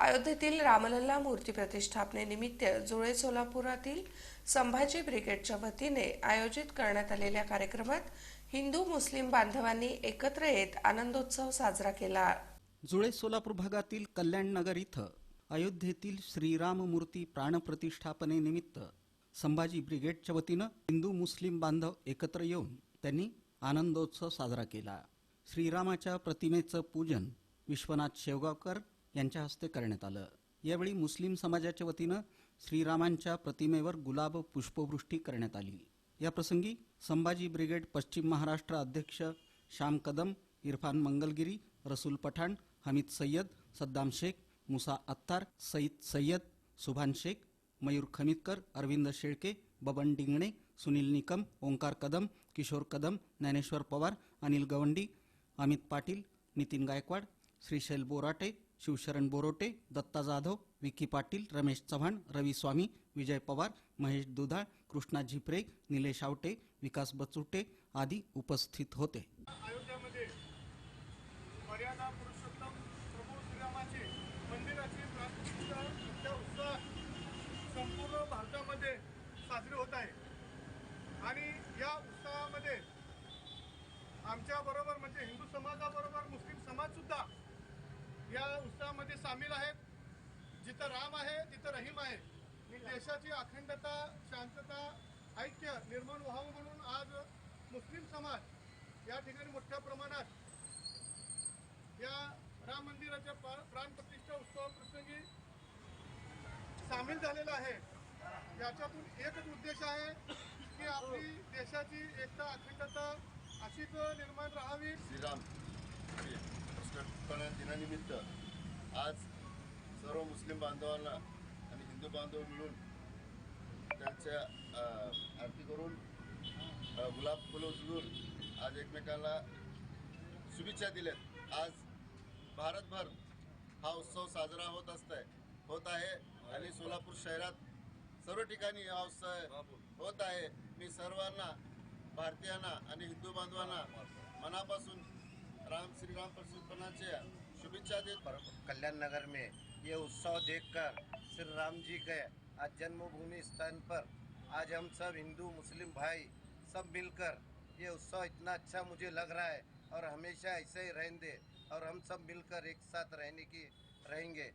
अयोध्येतील रामलल्ला मूर्ती प्रतिष्ठापनेनिमित्त जुळे सोलापुरातील संभाजी ब्रिगेडच्या वतीने आयोजित करण्यात आलेल्या कार्यक्रमात हिंदू मुस्लिम बांधवांनी एकत्र येत आनंदोत्सव साजरा केला. जुळे सोलापूर भागातील कल्याणनगर इथं अयोध्येतील श्रीराम मूर्ती प्राणप्रतिष्ठापनेनिमित्त संभाजी ब्रिगेडच्या वतीनं हिंदू मुस्लिम बांधव एकत्र येऊन त्यांनी आनंदोत्सव साजरा केला. श्रीरामाच्या प्रतिमेचं पूजन विश्वनाथ शेवगावकर यांच्या हस्ते करण्यात आलं. यावेळी मुस्लिम समाजाच्या वतीनं श्रीरामांच्या प्रतिमेवर गुलाब पुष्पवृष्टी करण्यात आली. या प्रसंगी संभाजी ब्रिगेड पश्चिम महाराष्ट्र अध्यक्ष श्याम कदम इरफान मंगलगिरी रसूल पठाण हमीद सय्यद सद्दाम शेख मुसा अत्तार सईद सय्यद सुभान शेख मयूर खमितकर अरविंद शेळके बबन डिंगणे सुनील निकम ओंकार कदम किशोर कदम ज्ञानेश्वर पवार अनिल गवंडी अमित पाटील नितीन गायकवाड श्रीशैल बोराटे शिवशरण बोरोटे दत्ता जाधव विकी पाटील रमेश चव्हाण रवी स्वामी विजय पवार महेश दुधाळ कृष्णा झिपरे निलेश आवटे विकास बचुटे आदी उपस्थित होते. अयोध्यामध्ये मर्यादा पुरुषोत्तम प्रभू श्रीरामाचे मंदिराची प्राणप्रतिष्ठा मोठ्या उत्साहात संपूर्ण भारतामध्ये साजरी होत आहे. आणि या उत्साहामध्ये आमच्याबरोबर म्हणजे हिंदू समाजाबरोबर मुस्लिम समाजसुद्धा या उत्सवामध्ये सामील आहेत. जिथं राम आहे तिथं रहीम आहे. देशाची अखंडता शांतता ऐक्य निर्माण व्हावं म्हणून आज मुस्लिम समाज या ठिकाणी मोठ्या प्रमाणात या राम मंदिराच्या प्राणप्रतिष्ठा उत्सवाप्रसंगी सामील झालेला आहे. याच्यातून एकच उद्देश आहे की आपली देशाची एकता अखंडता अशीच निर्माण राहावी. श्रीराम. हे दिनानिमित्त आज सर्व मुस्लिम बांधवांना आणि हिंदू बांधव मिळून त्यांच्या आरती करून गुलाब फुलं उचलून आज एकमेकांना शुभेच्छा दिल्यात. आज भारतभर हा उत्सव साजरा होत असतंय होत आहे आणि सोलापूर शहरात सर्व ठिकाणी हा उत्सव होत आहे. मी सर्वांना भारतीयांना आणि हिंदू बांधवांना मनापासून राम श्री राम प्रसिद्ध शुभेच्छा दे। कल्याण नगर में ये उत्सव देखकर श्री राम जी के आज जन्मभूमि स्थान पर आज हम सब हिंदू, मुस्लिम भाई सब मिलकर ये उत्सव इतना अच्छा मुझे लग रहा है और हमेशा ऐसे ही रहने दे और हम सब मिलकर एक साथ रहने की, रहेंगे।